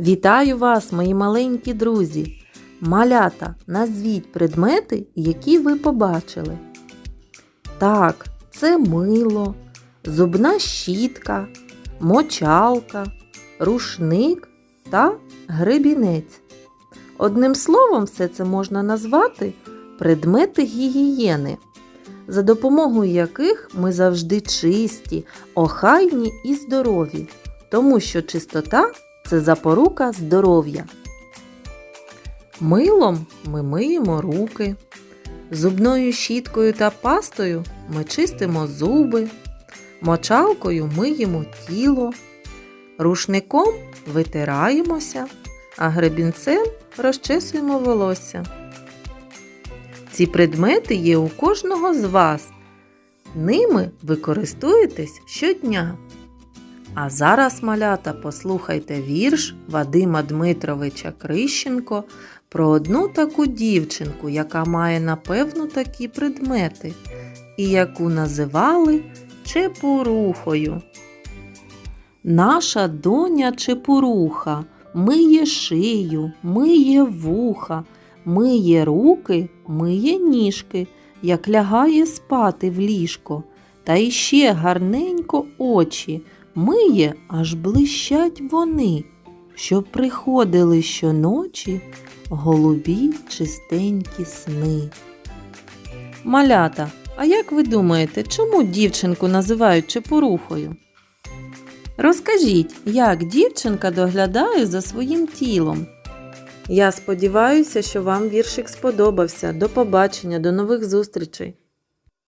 Вітаю вас, мої маленькі друзі! Малята, назвіть предмети, які ви побачили. Так, це мило, зубна щітка, мочалка, рушник та гребінець. Одним словом, все це можна назвати предмети гігієни, за допомогою яких ми завжди чисті, охайні і здорові, тому що чистота це запорука здоров'я. Милом ми миємо руки, зубною щіткою та пастою ми чистимо зуби, мочалкою миємо тіло, рушником витираємося, а гребінцем розчесуємо волосся. Ці предмети є у кожного з вас. Ними ви користуєтесь щодня. А зараз, малята, послухайте вірш Вадима Дмитровича Крищенко про одну таку дівчинку, яка має напевно такі предмети, і яку називали Чепурухою. Наша доня Чепуруха миє шию, миє вуха, миє руки, миє ніжки, як лягає спати в ліжко, та іще гарненько очі миє, аж блищать вони, щоб приходили щоночі голубі чистенькі сни. Малята, а як ви думаєте, чому дівчинку називають чепурухою? Розкажіть, як дівчинка доглядає за своїм тілом. Я сподіваюся, що вам віршик сподобався. До побачення, до нових зустрічей!